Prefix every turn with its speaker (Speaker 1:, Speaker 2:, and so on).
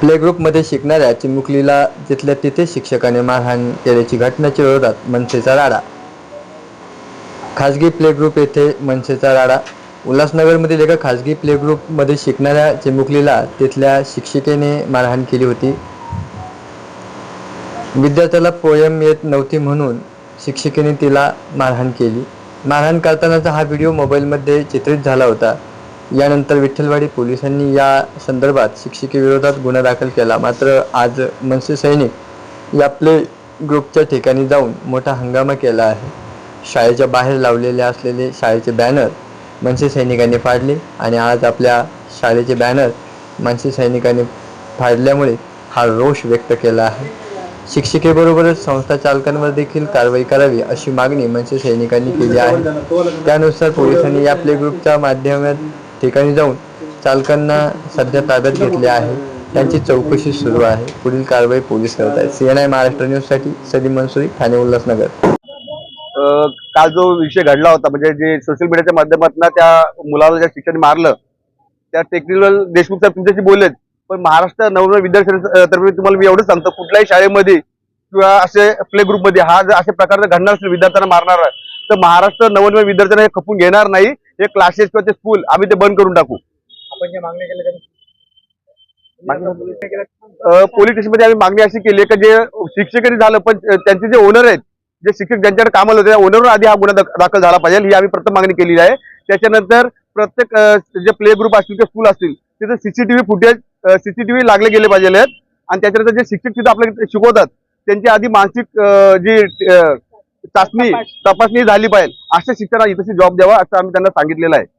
Speaker 1: Play ग्रुपमध्ये शिकणाऱ्या चिमुकलीला तिथल्या तिथे शिक्षकाने मारहाण केल्याची घटनेच्या विरोधात मनसेचा राडा. खाजगी प्ले ग्रुप येथे मनसेचा राडा. उल्हासनगरमधील एका खाजगी प्ले ग्रुपमध्ये शिकणाऱ्या चिमुकलीला तिथल्या शिक्षिकेने मारहाण केली होती. विद्यार्थ्याला पोयम येत नव्हती म्हणून शिक्षिकेने तिला मारहाण केली. मारहाण करतानाचा हा व्हिडिओ मोबाईलमध्ये चित्रित झाला होता. यानंतर विठ्ठलवाडी पोलिसांनी या संदर्भात शिक्षिकेविरोधात गुन्हा दाखल केला. मात्र आज मनसे सैनिक या प्ले ग्रुपच्या ठिकाणी जाऊन मोठा हंगामा केला आहे. शाळेच्या बाहेर लावलेले असलेले शाळेचे बॅनर मनसे सैनिकांनी फाडले आणि आज आपल्या शाळेचे बॅनर मनसे सैनिकांनी फाडल्यामुळे हा रोष व्यक्त केला आहे. शिक्षिकेबरोबरच संस्था चालकांवर देखील कारवाई करावी अशी मागणी मनसे सैनिकांनी केली आहे. त्यानुसार पोलिसांनी या प्ले ग्रुपच्या माध्यमात ठिकाणी जाऊन चालकांना सध्या ताब्यात घेतले आहे. त्यांची चौकशी सुरू आहे. पुढील कारवाई पोलीस करत आहेत. सी एन आय महाराष्ट्र न्यूजसाठी सलीम मनसुरी ठाणे उल्हासनगर.
Speaker 2: काल जो विषय घडला होता म्हणजे जे सोशल मीडियाच्या माध्यमातून त्या मुलाला ज्या शिक्षण मारलं त्या टेक्निकल देशमुख साहेब तुमच्याशी बोललेत पण महाराष्ट्र नवनवीन विद्यार्थ्यांतर्फे तुम्हाला मी एवढंच सांगतो कुठल्याही शाळेमध्ये किंवा असे प्ले ग्रुपमध्ये हा जर अशा प्रकारचा घडणार असेल विद्यार्थ्यांना मारणार तर महाराष्ट्र नवनवीन विद्यार्थ्यांना हे खपून घेणार नाही. हे क्लासेस किंवा ते स्कूल आम्ही ते बंद करून टाकू.
Speaker 3: आपण जे मागणी केली त्याची
Speaker 2: पोलीस स्टेशनमध्ये आम्ही मागणी अशी केली आहे की जे शिक्षकही झालं पण त्यांचे जे ओनर आहेत जे शिक्षक ज्यांच्याकडे कामाला होते त्या ओनरवर आधी हा गुन्हा दाख- दाखल झाला पाहिजे. ही आम्ही प्रथम मागणी केलेली आहे. त्याच्यानंतर प्रत्येक अं, जे प्ले ग्रुप असतील किंवा स्कूल असतील तिथे सीसीटीव्ही फुटेज सीसीटीव्ही लागले गेले पाहिजे आहेत. आणि त्याच्यानंतर जे शिक्षक तिथे आपल्याला शिकवतात त्यांची आधी मानसिक अं, जी अं, चाचणी तपासणी झाली पाहिजे. अशा शिक्षकांना इथे जॉब द्यावा असं आम्ही त्यांना सांगितलेलं आहे.